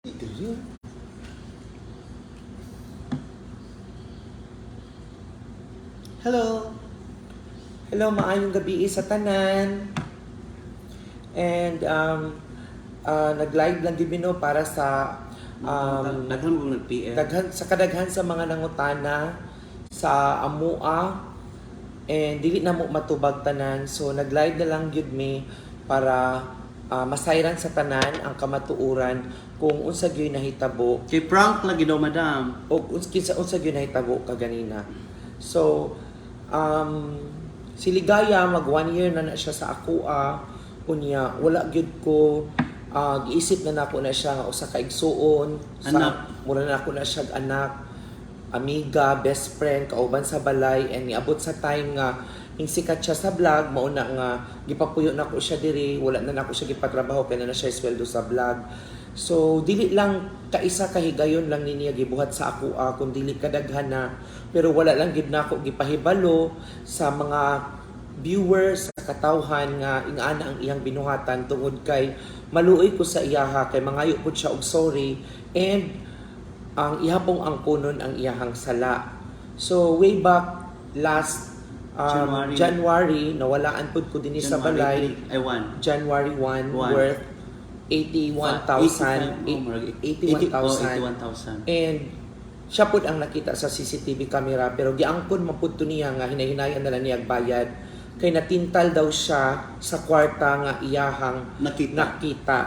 Dili. Hello. Hello, maayong gabi sa tanan. And um uh, nag-live lang gid no para sa um Daghan mo nag-PM. daghan sa kadaghan sa mga nangutana sa amua and dili na mo matubag tanan so nag-live na lang gyud mi para ah, masayran sa tanan ang kamatuuran kung unsa gyud nahitabo Kay prank lagi daw, madam. o kinsa unsa gyud nahitabo kaganina so um si Ligaya mag one year na na siya sa akoa unya wala gyud ko ah, giisip na nako na siya nga usa ka igsuon sa Anak. mura na ako na siya anak amiga best friend kauban sa balay and niabot sa time nga ing sikat siya sa vlog mauna nga gipapuyo na ko siya diri wala na nako siya gipatrabaho kay na na siya sweldo sa vlog so dili lang kaisa kahigayon lang ni niya gibuhat sa ako ah, kung dili kadaghan na pero wala lang gid nako gipahibalo sa mga viewers sa katawhan nga ingana ang iyang binuhatan tungod kay maluoy ko sa iyaha kay mangayo pud siya og sorry and ang ihapong ang kunon ang iyahang sala. So way back last um, January. January, nawalaan pud ko dinhi sa balay Ay, one. January 1 One. worth 81,000 81,000 81,000. and siya pud ang nakita sa CCTV camera pero giangkon man pud to niya nga hinahinayan na lang niya bayad kay natintal daw siya sa kwarta nga iyahang Nakita. nakita.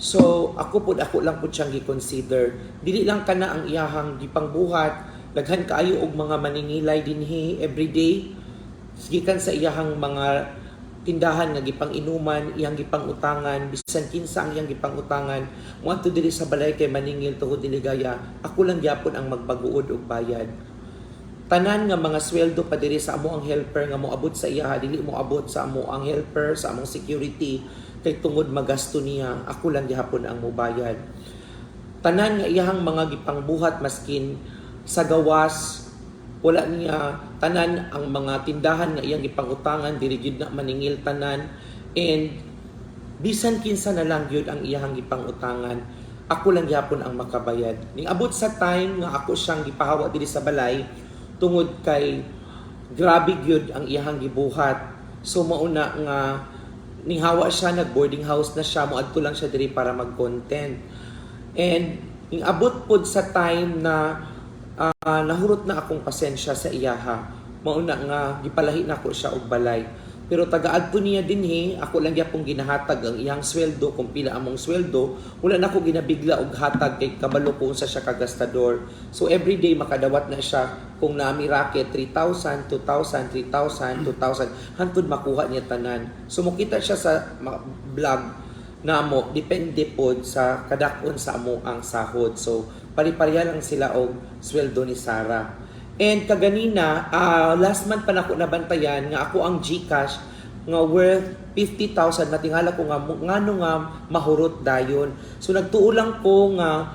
So ako pud ako lang pud siyang gi-consider. Dili lang kana ang iyahang gipangbuhat, daghan kaayo og mga maningilay dinhi everyday. Gikan sa iyahang mga tindahan nga gipang-inuman, iyang gipang-utangan, bisan kinsa ang iyang gipang-utangan, moadto diri sa balay kay maningil tuhod dili gaya. Ako lang gyapon ang magbaguod og bayad tanan nga mga sweldo pa diri sa amo ang helper nga moabot sa iya dili mo abot sa amo ang helper sa among security kay tungod magasto niya ako lang gihapon ang mobayad tanan nga iyahang mga gipangbuhat maskin sa gawas wala niya tanan ang mga tindahan nga iyang gipangutangan diri gyud na maningil tanan. And bisan kinsa na lang gyud ang iyahang gipangutangan ako lang gyapon ang makabayad. Ning abot sa time nga ako siyang gipahawa diri sa balay tungod kay grabe gyud ang iyahang gibuhat. So mauna nga ninghawa siya nag boarding house na siya moadto lang siya diri para mag-content. And ning abot pod sa time na ah, nahurot na akong pasensya sa iyaha. Mauna nga gipalahi na ko siya og balay. Pero tagaadto niya dinhi ako lang gyapon ginahatag ang iyang sweldo. Kung pila among sweldo wala na ako ginabigla og hatag kay kabalo ko sa siya kagastador so everyday makadawat na siya. Kung nami racket 3,000 2,000 3,000 2,000 hantod makuha niya tanan. So mukita siya sa vlog namo depende pod sa kadakon sa amo ang sahod. So pari-pareha lang sila og sweldo ni Sarah and kaganina ah, last month pa nako nabantayan nga ako ang GCash nga worth 50,000 natingala ko nga ngano nga mahurot dayon. So nagtuo lang ko nga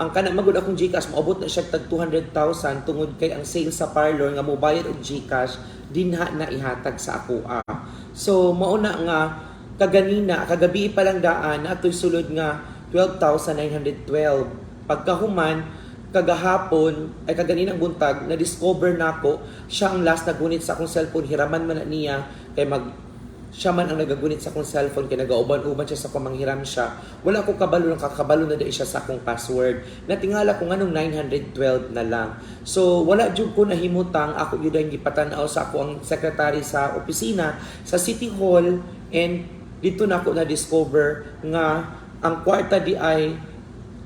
ang kana magud akong GCash moabot na siya tag 200,000 tungod kay ang sales sa parlor nga mobayad og GCash dinha na ihatag sa ako ah. so mauna nga kaganina kagabi pa lang daan atoy sulod nga 12,912 pagkahuman kagahapon ay kaganinang buntag na discover nako siya ang last nagunit sa akong cellphone. Hiraman man na niya kay mag siya man ang nagagunit sa akong cellphone kay nagauban-uban siya sa pamanghiram siya. Wala ko kabalo lang kakabalo na dai siya sa akong password. Natingala ko nganong 912 na lang. So wala jud ko nahimutang ako gyud ang gipatan-aw sa ako ang secretary sa opisina sa City Hall and dito na ako na discover nga ang kwarta di ay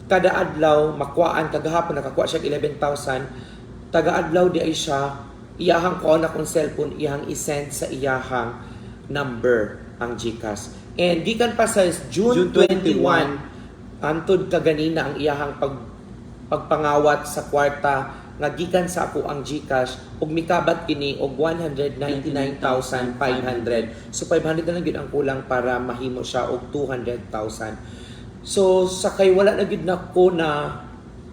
kada adlaw makuhaan kagahapon nakakuha siya og 11,000 taga adlaw di ay siya iyahang ko na kong cellphone iyahang isend sa iyahang number ang GCash. And gikan pa sa June, June 21 21, antod kaganina ang iyahang pag pagpangawat sa kwarta nga gikan sa ako ang GCash ug mikabat kini og 199,500 so 500 na lang gyud ang kulang para mahimo siya og 200,000 So sakay wala na gyud nako na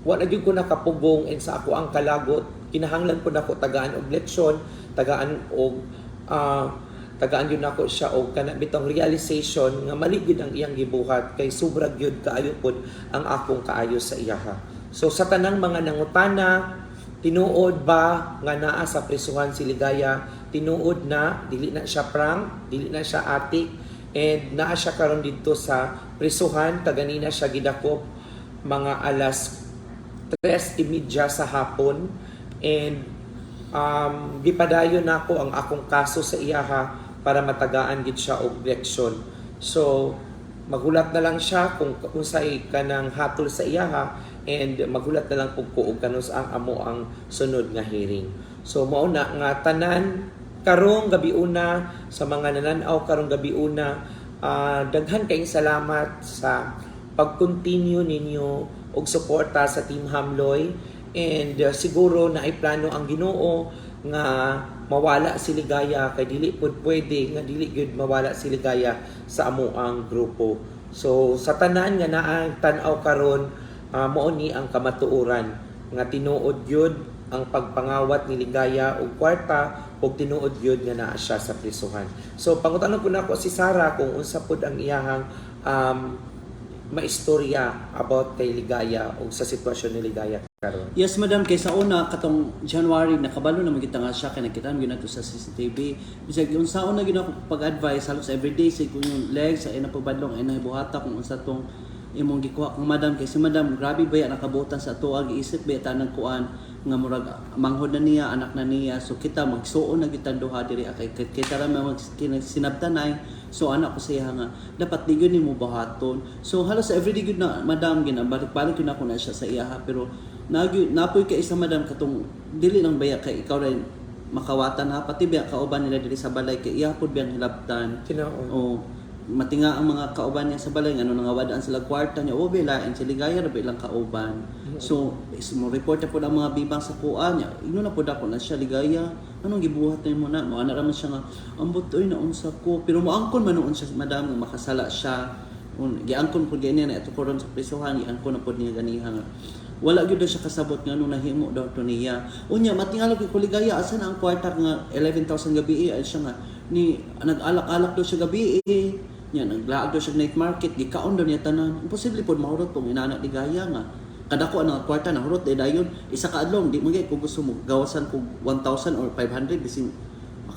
wala gyud ko nakapugong and sa ako ang kalagot kinahanglan ko nako tagaan og leksyon, tagaan og ah, tagaan yun ako siya og kana bitong realization nga mali gyud ang iyang gibuhat kay sobra gyud kaayo pod ang akong kaayo sa iyaha. So sa tanang mga nangutana, tinuod ba nga naa sa prisuhan si Ligaya? Tinuod na dili na siya prank, dili na siya atik and naa siya karon dito sa prisuhan kaganina siya gidakop mga alas 3:30 sa hapon and um, gipadayon nako ang akong kaso sa iyaha para matagaan gid siya og direksyon. So magulat na lang siya kung unsay kanang hatol sa iyaha and magulat na lang pug kuog kanos ang amo ang sunod nga hearing. So mao na nga tanan karong gabi una sa mga nananaw karong gabi una ah, daghan kayong salamat sa pag-continue ninyo og suporta sa Team Hamloy and uh, siguro na ay plano ang Ginoo nga mawala si Ligaya kay dili pud pwede nga dili gyud mawala si Ligaya sa amo ang grupo. So sa tanan nga naa tan-aw karon uh, mao ni ang kamatuoran nga tinuod gyud ang pagpangawat ni Ligaya og kwarta ug tinuod gyud nga naa siya sa prisuhan. So pangutanon ko na ako si Sara kung unsa pud ang iyahang um, maistorya about kay Ligaya o sa sitwasyon ni Ligaya karon. Yes, madam. Kay sa una, katong January, nakabalo na magkita nga siya, kaya nakita namin to sa CCTV. Bisag, yung sa una, gina pag-advise, halos everyday, sa kung yung legs, ay napabadlong, ay nahibuhata kung unsa tong imong gikuha kung madam kay si madam grabe ba yan nakabutan sa tuwa giisip ba tanang kuan nga murag manghod na niya anak na niya so kita magsuon na gitan duha diri kay kay- kita ra mag sinabtanay so anak ko sa iya nga dapat di gyud nimo buhaton so halos everyday gyud na madam ginabalik-balik gyud na ako na siya sa iya ha pero nagyo napoy kay isa madam katong dili lang baya kay ikaw rin makawatan ha pati biya kauban nila diri sa balay kay iya pud biyang hilabtan Tinuod. o matinga ang mga kauban niya sa balay ano nga wadaan sila kwarta niya o bilain si ligaya ra ba ilang kauban so is mo report na po ang mga bibang sa kuan niya ino na po dako na siya ligaya. Anong gibuhat na mo na? Mo ana ra man siya nga ambot oy naunsa ko. Pero moangkon man noon siya madam nga makasala siya. Un giangkon pud gani na ito koron sa prisuhan giangkon na pud niya ganiha nga. Wala gyud siya kasabot nga nung nahimo daw to niya. Unya matingalo kay kuligaya asa na ang kwarta nga 11,000 gabi ay siya nga ni nag-alak-alak daw siya gabi eh nya naglaag siya night market gikaon daw niya tanan. Imposible pod mahurot tong inana ni gaya nga. Kada ko ang kwarta na hurot eh dayon isa ka adlaw di mo kung gusto mo gawasan kog 1,000 or 500 bising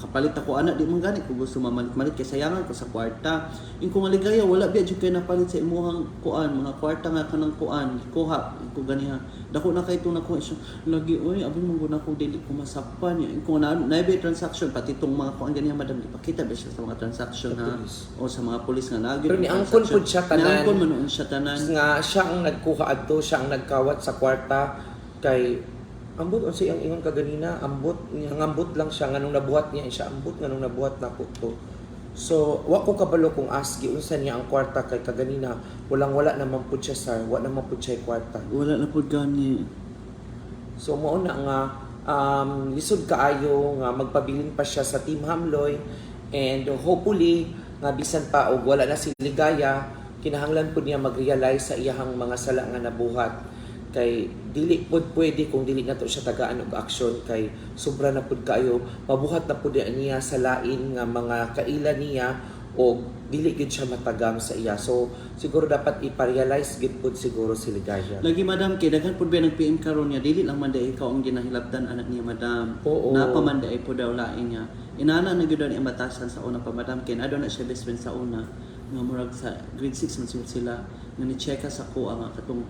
makapalit ako anak di man gani kung gusto mamalit-malit kay sayangan ko sa kwarta. In kung maligaya wala biya jud kay napalit sa imuhang kuan. Mga kwarta nga kanang kuan kuha ko ganiha dako na kay itong nakuha siya. Lagi oy abi mo guna ko dili ko masapan ya in kung na naibay transaction pati itong mga kuan ganiha madam ipakita ba siya sa mga transaction Sa ha? o sa mga pulis nga nagid Pero niangkon pud siya tanan. niangkon man noon siya tanan. Nga siya ang nagkuha adto, siya ang nagkawat sa kwarta kay ambot unsa ang ingon kaganina, ambot ang ambot lang siya nganong nabuhat niya siya ambot nganong nabuhat na ko to. So, wa ko kabalo kung aski unsa niya ang kwarta kay kaganina, walang wala naman pud siya sir, wa naman pud siya kwarta. wala na pud gani So mao na nga um, lisod kaayo nga magpabilin pa siya sa Team Hamloy and hopefully nga bisan pa og wala na si Ligaya kinahanglan pud niya mag-realize sa iyahang mga sala nga nabuhat kay dili pud pwede kung dili nato siya tagaan og aksyon. Kay sobra na pud kayo. Mabuhat na pud niya sa lain nga mga kaila niya o dili gid siya matagam sa iya. So siguro dapat ipa-realize gid pud siguro si Ligaya. Lagi madam kay daghan pud ba nag PM karon niya? Dili lang man ikaw ang ginahilabtan anak niya madam. Oo. Napa man day po daw lain niya. Inana na gyud ni batasan sa una pa madam. Kay ado na siya best friend sa una. Nga murag sa grade 6 man sila. Nga ni checka sa ko ang katong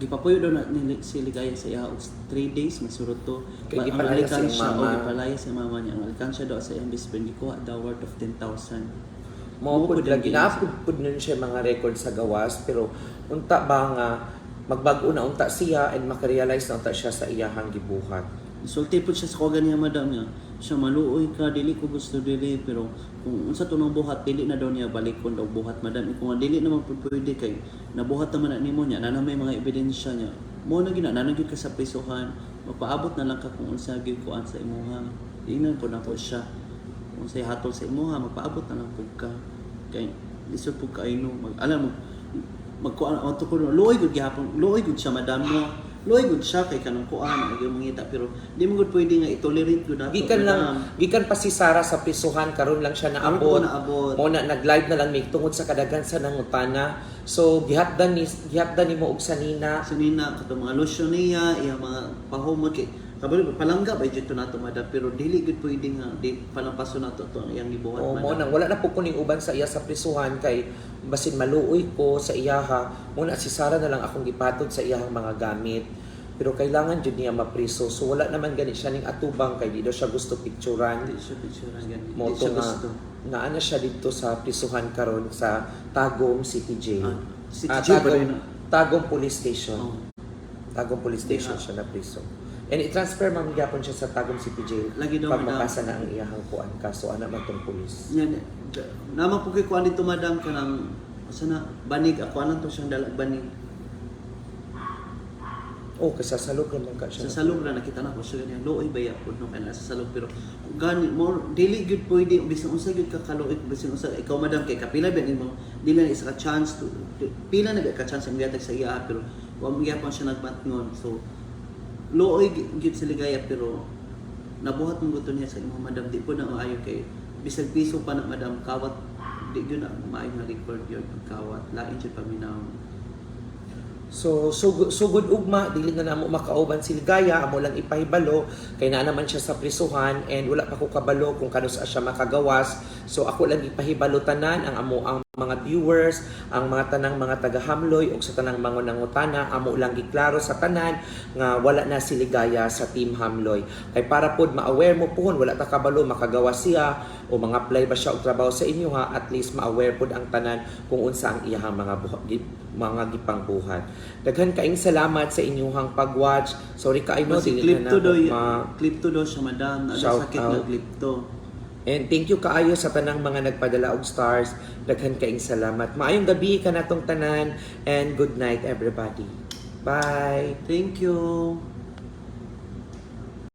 gipapuyo daw na ni si Ligaya sa iya og 3 days masurot to. Kay Ba- ang gipalaya sa alikansya, iyang mama. o gipalaya sa mama niya. Ang alikansya daw sa iyang best friend gikuha daw worth of 10,000. Mo pud pud lagi ang naapod pud nun siya mga record sa gawas pero unta ba nga magbag-o na unta siya and makarealize na unta siya sa iyahang gibuhat. Sulti po siya sa kuwagan niya madam niya. Siya maluoy ka, dili ko gusto dili. Pero kung unsa to nang buhat, dili na daw niya balikon daw buhat madam. Kung dili naman po pwede kay nabuhat naman na nimo niya, na may mga ebidensya niya. Mo na gina, nanagid ka sa prisuhan. Mapaabot na lang ka kung unsa gyud kuan sa imuha. Tingnan po na po siya. Kung say hatol sa imuha, mapaabot na lang po ka. Kay lisod po ka no. Mag, alam mo, magkuan ang to ko luoy gud gihapon luoy gud siya madam no Loy good siya kay kanang kuan ay mangita pero di mo gud pwede nga i-tolerate gud nato. Gikan lang, gikan pa si Sarah sa prisuhan, karon lang siya naabot. naabot. Mo na nag-live na lang mig tungod sa kadagan sa nangutana. So gihatdan ni gihatdan ni mo og sanina. sa nina kato mga lotion niya, iya mga pahumot kay kabalo palangga ba jud to nato madam pero dili gud pwede nga di palampaso nato to ang iyang gibuhat O mo madam. nang wala na po kuning uban sa iya sa prisuhan kay basin maluoy ko sa iyaha. Mo na si Sarah na lang akong gipatod sa iyahang mga gamit. Pero kailangan jud niya mapriso. So wala naman gani siya ning atubang kay di daw siya gusto picturean. Di siya picturean ganito. mo siya gusto. na siya dito sa prisuhan karon sa Tagum City Jail. Ah, City Ah, Jail ba Tagum? Tagum Police Station. Oh. Tagum Police Station Yeah. siya na priso. And i-transfer man gyapon siya sa Tagum City Jail. Lagi daw, pag madam. mapasa na ang iyahang kuan kaso ana man tong pulis. Yan, naman po kay kuan dito madam kanang asa na banig ako anan to siyang dalag banig. Oh, kasi sa salog naman ka siya. Sa salong na nakita na ko siya ganyan looy baya pud no kana sa salong pero gani more daily good pwede bisan unsa gyud ka kaluoy bisan unsa ikaw madam kay kapila ba nimo dili na isa ka chance to pila na ba ka chance ang gihatag sa iya pero wa mo gyapon siya nagbatngon so looy gyud sa ligaya pero nabuhat mo gusto niya sa imong madam. Di po na maayo kay bisag piso pa na madam. Kawat di gyud na maayo na record yun. Kawat lain jud paminaw So, sugod, sugod ugma, dili na namo makauban si Ligaya, amo lang ipahibalo, kay na naman siya sa prisuhan, and wala pa ko kabalo kung kano sa siya makagawas. So, ako lang ipahibalo tanan, ang amo ang mga viewers, ang mga tanang mga taga-hamloy, o sa tanang mga nangutana, amo lang giklaro sa tanan, nga wala na si Ligaya sa Team Hamloy. Kay para pod ma-aware mo pohon, wala ta kabalo, makagawas siya, o mga apply ba siya og trabaho sa inyo ha, at least ma-aware pod ang tanan kung unsa ang iyahang mga buha- gi- mga gipang buhat. Daghan kaing salamat sa inyong pag-watch. Sorry ka know si dili clip na to na daw ma- clip to daw siya madam ano sakit out. na clip to And thank you kaayo sa tanang mga nagpadala og stars. Daghan kaing salamat. Maayong gabi ka natong tanan and good night everybody. Bye. Thank you.